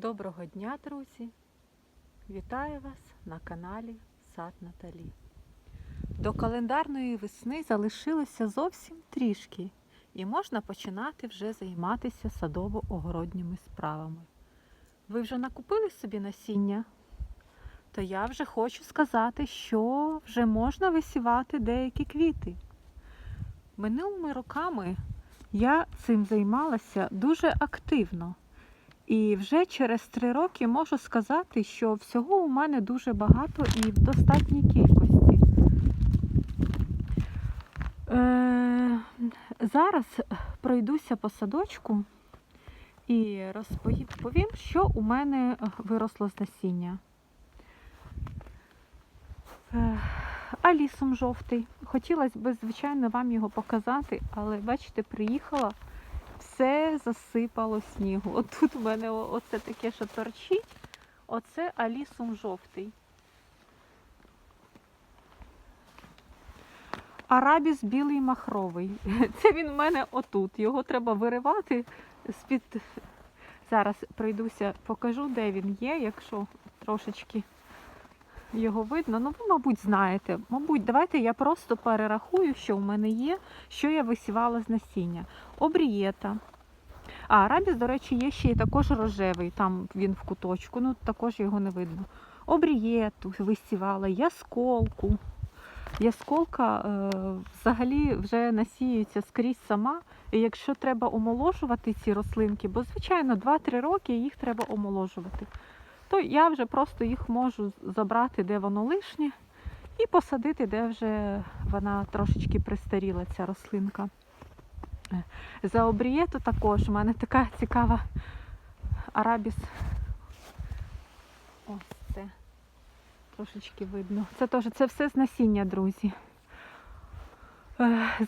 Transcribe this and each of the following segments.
Доброго дня, друзі! Вітаю вас на каналі Сад Наталі. До календарної весни залишилося зовсім трішки, і можна починати вже займатися садово-огородніми справами. Ви вже накупили собі насіння? То я вже хочу сказати, що вже можна висівати деякі квіти. Минулими роками я цим займалася дуже активно. І вже через три роки можу сказати, що всього у мене дуже багато і в достатній кількості. Е, зараз пройдуся по садочку і розповім, що у мене виросло з насіння. Е, алісом жовтий. Хотілося б, звичайно, вам його показати, але бачите, приїхала все засипало снігу. От тут у мене оце таке, що торчить. Оце алісум жовтий. Арабіс білий махровий. Це він в мене отут. Його треба виривати з-під. Зараз пройдуся, покажу, де він є, якщо трошечки його видно. Ну, ви, мабуть, знаєте. Мабуть, давайте я просто перерахую, що в мене є, що я висівала з насіння. Обрієта. А, арабіс, до речі, є ще й також рожевий, там він в куточку, ну також його не видно. Обрієту висівала, ясколку. Ясколка е, взагалі вже насіюється скрізь сама. І якщо треба омоложувати ці рослинки, бо, звичайно, 2-3 роки їх треба омоложувати, то я вже просто їх можу забрати, де воно лишнє, і посадити, де вже вона трошечки пристаріла, ця рослинка. Е, За обрієту також у мене така цікава арабіс. Ось це. Трошечки видно. Це теж це все з насіння, друзі.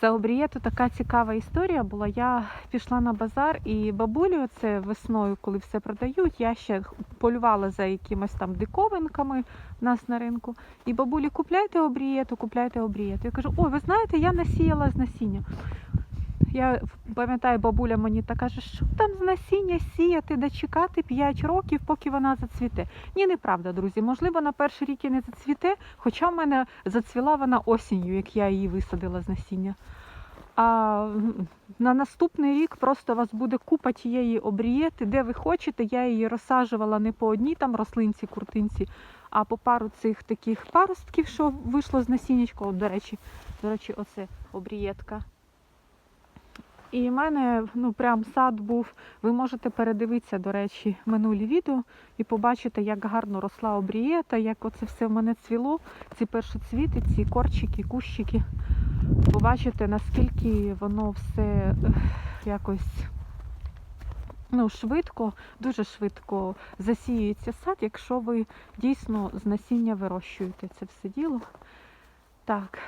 За обрієту така цікава історія була. Я пішла на базар і бабулю це весною, коли все продають, я ще полювала за якимось там диковинками в нас на ринку. І бабулі, купляйте обрієту, купляйте обрієту. Я кажу, ой, ви знаєте, я насіяла з насіння. Я пам'ятаю, бабуля мені та каже, що там з насіння сіяти, де чекати 5 років, поки вона зацвіте. Ні, неправда, друзі. Можливо, на перший рік і не зацвіте, хоча в мене зацвіла вона осінню, як я її висадила з насіння. А на наступний рік просто вас буде купа тієї обрієти, де ви хочете. Я її розсаджувала не по одній там рослинці, куртинці, а по пару цих таких паростків, що вийшло з насіннячка. До речі, до речі, оце обрієтка. І в мене ну прям сад був. Ви можете передивитися, до речі, минулі відео і побачити, як гарно росла обрієта, як оце все в мене цвіло, ці першоцвіти, ці корчики, кущики. Побачите, наскільки воно все якось ну, швидко, дуже швидко засіюється сад, якщо ви дійсно з насіння вирощуєте це все діло. Так,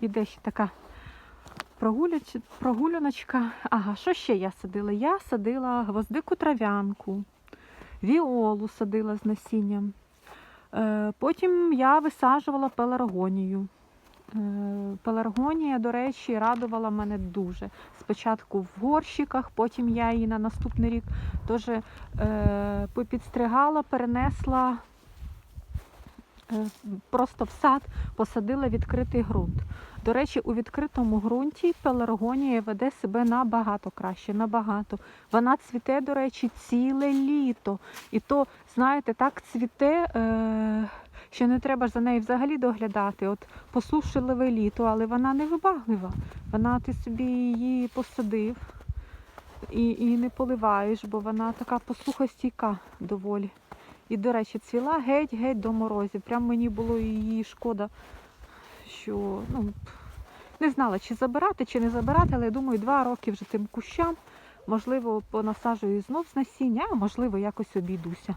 іде ще така прогуляночка. Ага, що ще я садила? Я садила гвоздику трав'янку, віолу садила з насінням. Е, Потім я висаджувала пеларгонію. Е, Пеларгонія, до речі, радувала мене дуже. Спочатку в горщиках, потім я її на наступний рік теж е, попідстригала, перенесла просто в сад, посадила відкритий ґрунт. До речі, у відкритому ґрунті пеларгонія веде себе набагато краще, набагато. Вона цвіте, до речі, ціле літо. І то, знаєте, так цвіте, е, що не треба за нею взагалі доглядати. От посушливе літо, але вона не вибаглива. Вона ти собі її посадив і, і не поливаєш, бо вона така посухостійка доволі. І, до речі, цвіла геть-геть до морозів. Прям мені було її шкода, що ну, не знала, чи забирати, чи не забирати, але я думаю, два роки вже тим кущам. Можливо, понасаджую знов з насіння, а можливо, якось обійдуся.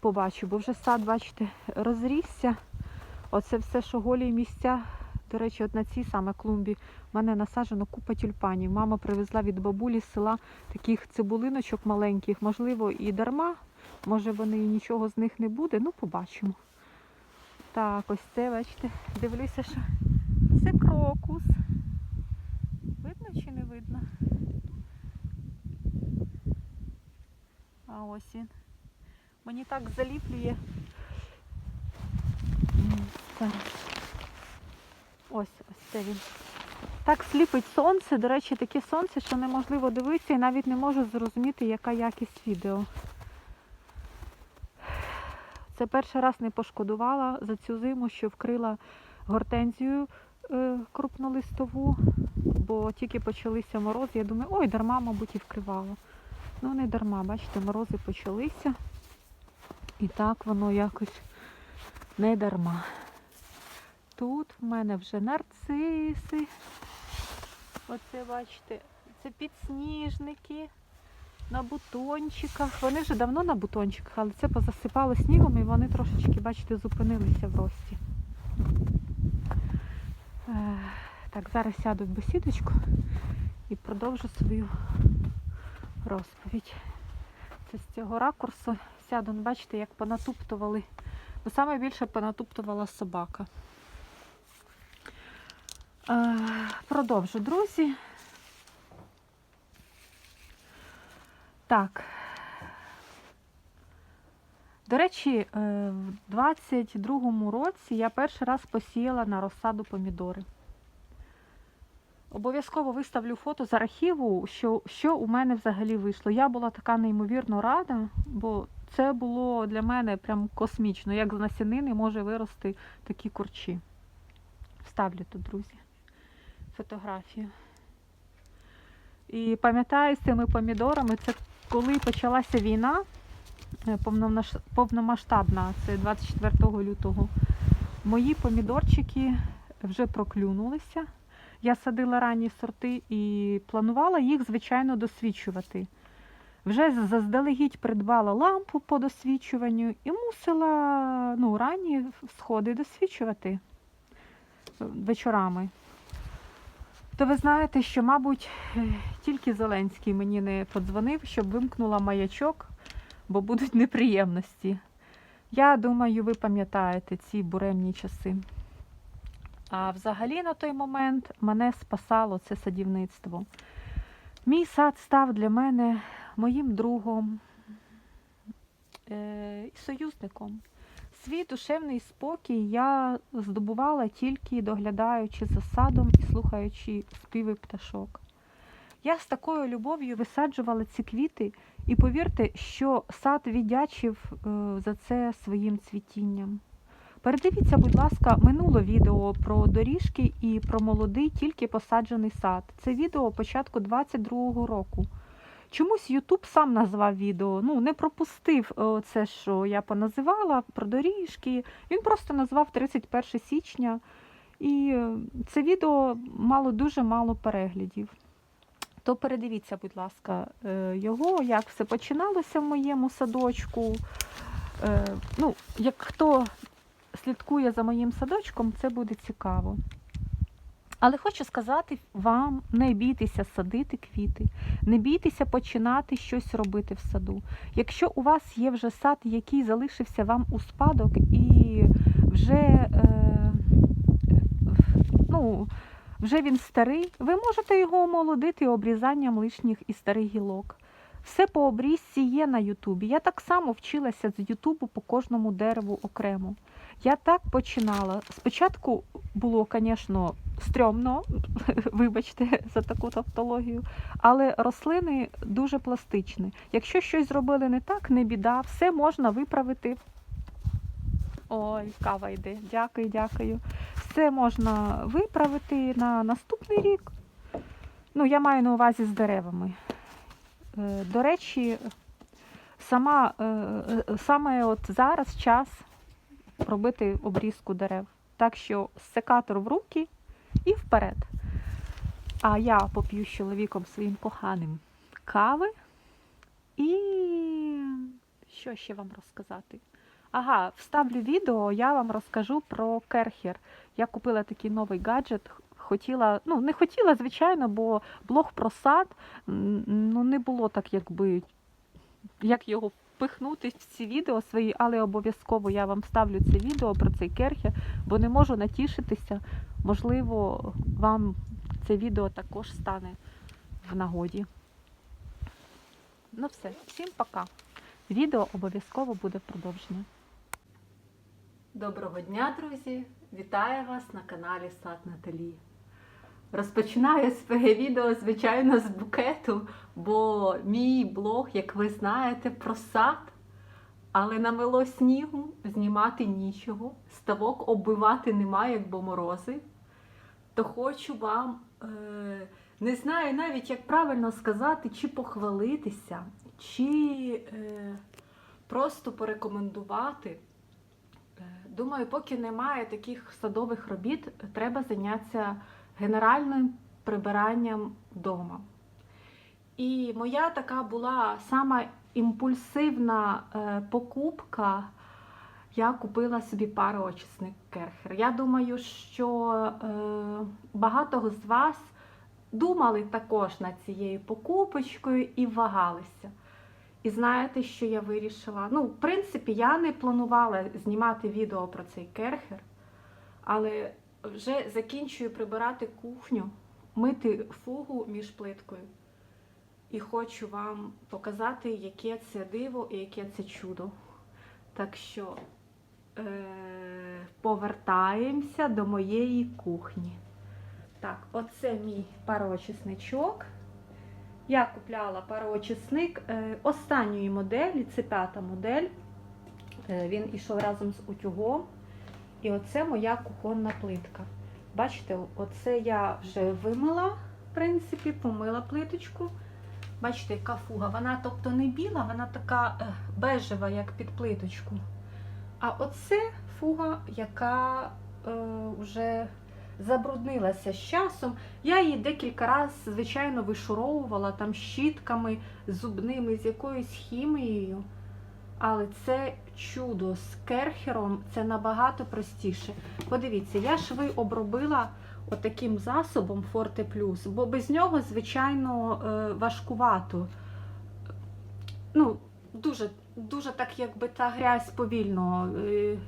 Побачу, бо вже сад, бачите, розрісся. Оце все, що голі місця. До речі, от на цій саме клумбі в мене насаджено купа тюльпанів. Мама привезла від бабулі з села таких цибулиночок маленьких. Можливо, і дарма. Може вони і нічого з них не буде. Ну, побачимо. Так, ось це, бачите, дивлюся, що це крокус. Видно чи не видно? А ось він. Мені так заліплює. Ось, ось це він. Так сліпить сонце. До речі, таке сонце, що неможливо дивитися і навіть не можу зрозуміти, яка якість відео. Це перший раз не пошкодувала за цю зиму, що вкрила гортензію е, крупнолистову, бо тільки почалися морози. Я думаю, ой, дарма, мабуть, і вкривала. Ну, не дарма, бачите, морози почалися. І так воно якось не дарма. Тут в мене вже нарциси. Оце, бачите, це підсніжники на бутончиках. Вони вже давно на бутончиках, але це позасипало снігом і вони трошечки, бачите, зупинилися в рості. Е, Так, зараз сяду в бесідочку і продовжу свою розповідь. Це з цього ракурсу сяду, ну, бачите, як понатуптували. Бо саме більше понатуптувала собака. Е, Продовжу, друзі. Так. До речі, е, в 22-му році я перший раз посіяла на розсаду помідори. Обов'язково виставлю фото з архіву, що, що у мене взагалі вийшло. Я була така неймовірно рада, бо це було для мене прям космічно, як з насінини може вирости такі курчі. Вставлю тут, друзі, фотографію. І пам'ятаю з цими помідорами, це коли почалася війна е, повномасштабна, це 24 лютого. Мої помідорчики вже проклюнулися. Я садила ранні сорти і планувала їх, звичайно, досвідчувати. Вже заздалегідь придбала лампу по досвідчуванню і мусила ну, ранні сходи досвідчувати е, вечорами. То ви знаєте, що, мабуть, е, тільки Зеленський мені не подзвонив, щоб вимкнула маячок, бо будуть неприємності. Я думаю, ви пам'ятаєте ці буремні часи. А взагалі на той момент мене спасало це садівництво. Мій сад став для мене моїм другом е, і союзником. Свій душевний спокій я здобувала тільки доглядаючи за садом і слухаючи співи пташок. Я з такою любов'ю висаджувала ці квіти, і повірте, що сад віддячив е, за це своїм цвітінням. Передивіться, будь ласка, минуле відео про доріжки і про молодий тільки посаджений сад. Це відео початку 22-го року. Чомусь Ютуб сам назвав відео, ну не пропустив е, це, що я поназивала про доріжки. Він просто назвав 31 січня. І е, це відео мало дуже мало переглядів. То передивіться, будь ласка, е, його, як все починалося в моєму садочку. Ну, як хто слідкує за моїм садочком, це буде цікаво. Але хочу сказати вам, не бійтеся садити квіти, не бійтеся починати щось робити в саду. Якщо у вас є вже сад, який залишився вам у спадок, і вже, е, ну, вже він старий, ви можете його омолодити обрізанням лишніх і старих гілок. Все по обрізці є на Ютубі. Я так само вчилася з Ютубу по кожному дереву окремо. Я так починала. Спочатку було, звісно, стрьомно, вибачте за таку тавтологію, але рослини дуже пластичні. Якщо щось зробили не так, не біда, все можна виправити. Ой, кава йде. Дякую, дякую. Все можна виправити на наступний рік. Ну, я маю на увазі з деревами. Е, До речі, сама, е, е, саме от зараз час робити обрізку дерев. Так що секатор в руки і вперед. А я поп'ю з чоловіком своїм коханим кави. І що ще вам розказати? Ага, вставлю відео, я вам розкажу про керхер. Я купила такий новий гаджет. Хотіла, ну не хотіла, звичайно, бо блог про сад ну, не було так, якби як його впихнути в ці відео свої, але обов'язково я вам ставлю це відео про цей керхер, бо не можу натішитися. Можливо, вам це відео також стане в нагоді. Ну все, всім пока. Відео обов'язково буде продовження. Доброго дня, друзі! Вітаю вас на каналі Сад Наталі. Розпочинаю своє відео, звичайно, з букету, бо мій блог, як ви знаєте, про сад, але намело снігу, знімати нічого, ставок оббивати немає, як бо морози. То хочу вам, е, не знаю навіть, як правильно сказати, чи похвалитися, чи е, просто порекомендувати. Е, Думаю, поки немає таких садових робіт, треба зайнятися генеральним прибиранням вдома. І моя така була сама імпульсивна е, покупка. Я купила собі пароочисник Керхер. Я думаю, що е, багато з вас думали також над цією покупочкою і вагалися. І знаєте, що я вирішила? Ну, в принципі, я не планувала знімати відео про цей керхер, але вже закінчую прибирати кухню, мити фугу між плиткою. І хочу вам показати, яке це диво і яке це чудо. Так що е- повертаємося до моєї кухні. Так, оце мій пароочисничок. Я купляла пароочисник е, останньої моделі, це п'ята модель. Е, Він ішов разом з утюгом. І оце моя кухонна плитка. Бачите, оце я вже вимила, в принципі, помила плиточку. Бачите, яка фуга. Вона тобто не біла, вона така е, бежева, як під плиточку. А оце фуга, яка е, вже забруднилася з часом. Я її декілька разів, звичайно, вишуровувала там щітками зубними, з якоюсь хімією. Але це чудо з керхером це набагато простіше. Подивіться, я шви обробила отаким засобом Forte Plus, бо без нього, звичайно, е, важкувато. Ну, дуже, дуже так, якби та грязь повільно е,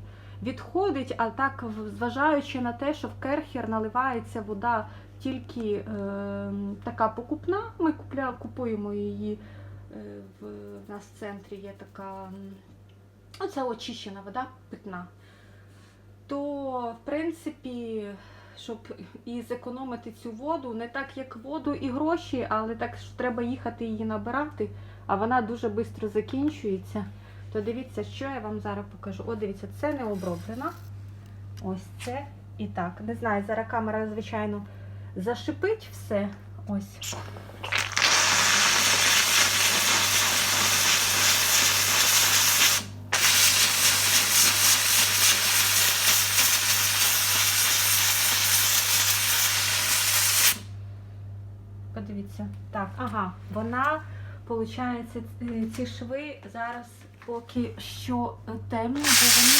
відходить, а так, зважаючи на те, що в керхер наливається вода тільки е, така покупна, ми купуємо її. Е, В, в нас в центрі є така оце очищена вода питна. То, в принципі, щоб і зекономити цю воду, не так як воду і гроші, але так що треба їхати її набирати, а вона дуже швидко закінчується. То дивіться, що я вам зараз покажу. О, дивіться, це не оброблена. Ось це і так. Не знаю, зараз камера, звичайно, зашипить все. Ось. Подивіться. Так, ага, вона, виходить, ці шви зараз поки що темні, бо вони.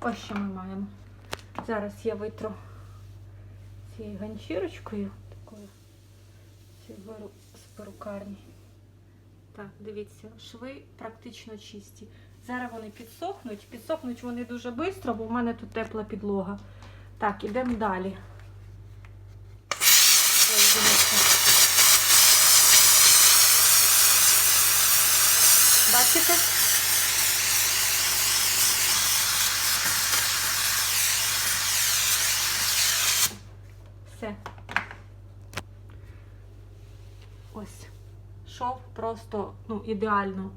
Ось що ми маємо. Зараз я витру цією ганчірочкою такою беру з перукарні. Так, дивіться, шви практично чисті. Зараз вони підсохнуть. Підсохнуть вони дуже швидко, бо в мене тут тепла підлога. Так, ідемо далі. Бачите? Все. Ось. Шов просто ну, ідеально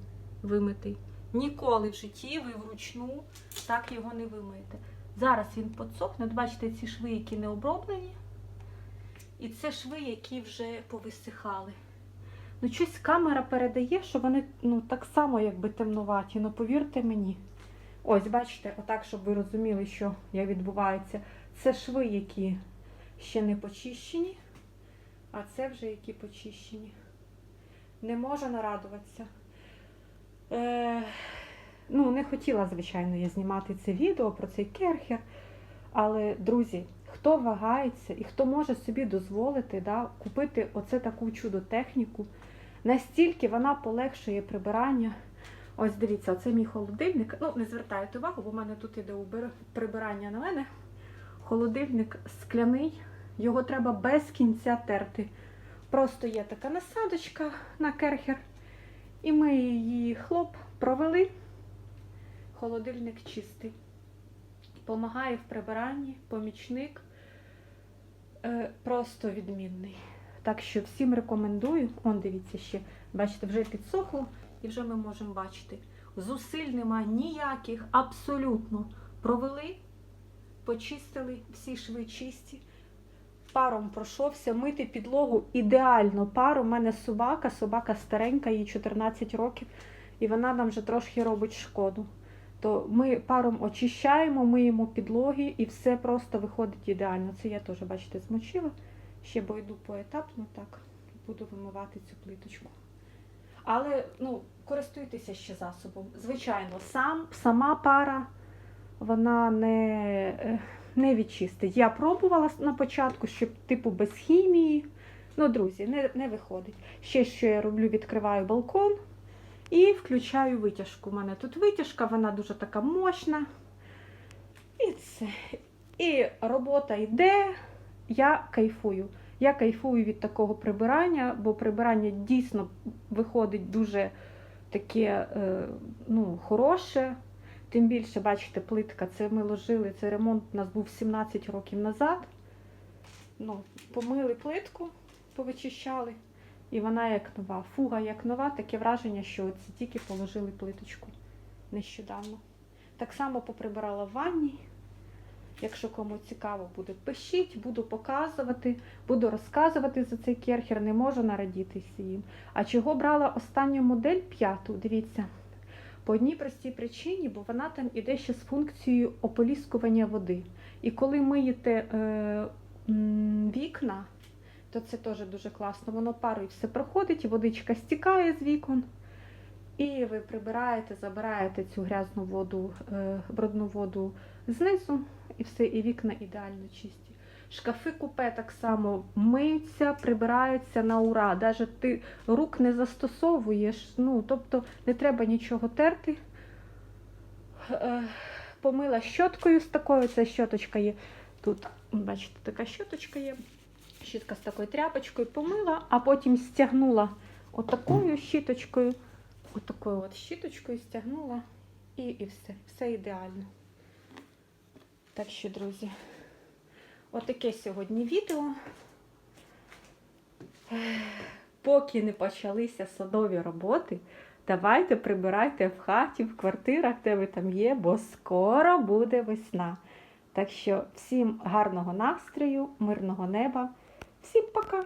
вимитий. Ніколи в житті ви вручну так його не вимиєте. Зараз він підсохне. От бачите, ці шви, які не оброблені. І це шви, які вже повисихали. Ну, щось камера передає, що вони ну, так само якби темнуваті. Ну, повірте мені. Ось, бачите, отак, щоб ви розуміли, що як відбувається. Це шви, які ще не почищені, а це вже які почищені. Не можу нарадуватися. Е, ну, не хотіла, звичайно, я знімати це відео про цей керхер. Але, друзі, хто вагається і хто може собі дозволити да, купити оце таку чудо-техніку, Настільки вона полегшує прибирання. Ось дивіться, це мій холодильник. Ну, не звертайте увагу, бо в мене тут іде прибирання на мене. Холодильник скляний, його треба без кінця терти. Просто є така насадочка на керхер, і ми її хлоп провели. Холодильник чистий. Помагає в прибиранні, помічник е, просто відмінний. Так що всім рекомендую. Он дивіться ще, бачите, вже підсохло і вже ми можемо бачити. Зусиль нема ніяких, абсолютно. Провели, почистили, всі шви чисті. Паром пройшовся, мити підлогу ідеально. Пар у мене собака, собака старенька, їй 14 років, і вона нам вже трошки робить шкоду. То ми паром очищаємо, миємо підлоги і все просто виходить ідеально. Це я теж, бачите, змочила. Ще бо йду поетапно так, буду вимивати цю плиточку. Але ну, користуйтеся ще засобом. Звичайно, сам, сама пара вона не, е, не відчистить. Я пробувала на початку, щоб типу без хімії. Ну, друзі, не, не виходить. Ще що я роблю, відкриваю балкон і включаю витяжку. У мене тут витяжка, вона дуже така мощна. І це. І робота йде, я кайфую. Я кайфую від такого прибирання, бо прибирання дійсно виходить дуже таке е, ну, хороше. Тим більше, бачите, плитка, це ми ложили, цей ремонт у нас був 17 років назад. Ну, помили плитку, повичищали, і вона як нова. Фуга як нова, таке враження, що це тільки положили плиточку нещодавно. Так само поприбирала в ванні. Якщо кому цікаво буде, пишіть, буду показувати, буду розказувати за цей керхер, не можу нарадітися їм. А чого брала останню модель п'яту? Дивіться. По одній простій причині, бо вона там іде ще з функцією ополіскування води. І коли миєте е, вікна, то це теж дуже класно. Воно парою все проходить, і водичка стікає з вікон. І ви прибираєте, забираєте цю грязну воду, е, брудну воду знизу, і все, і вікна ідеально чисті. Шкафи купе так само миються, прибираються на ура. Навіть ти рук не застосовуєш, ну, тобто не треба нічого терти. Е, Помила щоткою з такою, це щоточка є. Тут, бачите, така щоточка є. Щітка з такою тряпочкою помила, а потім стягнула отакою щіточкою, отакою от щіточкою стягнула і, і все. Все ідеально. Так що, друзі, отаке сьогодні відео. Поки не почалися садові роботи, давайте прибирайте в хаті, в квартирах, де ви там є, бо скоро буде весна. Так що всім гарного настрою, мирного неба. Всім пока!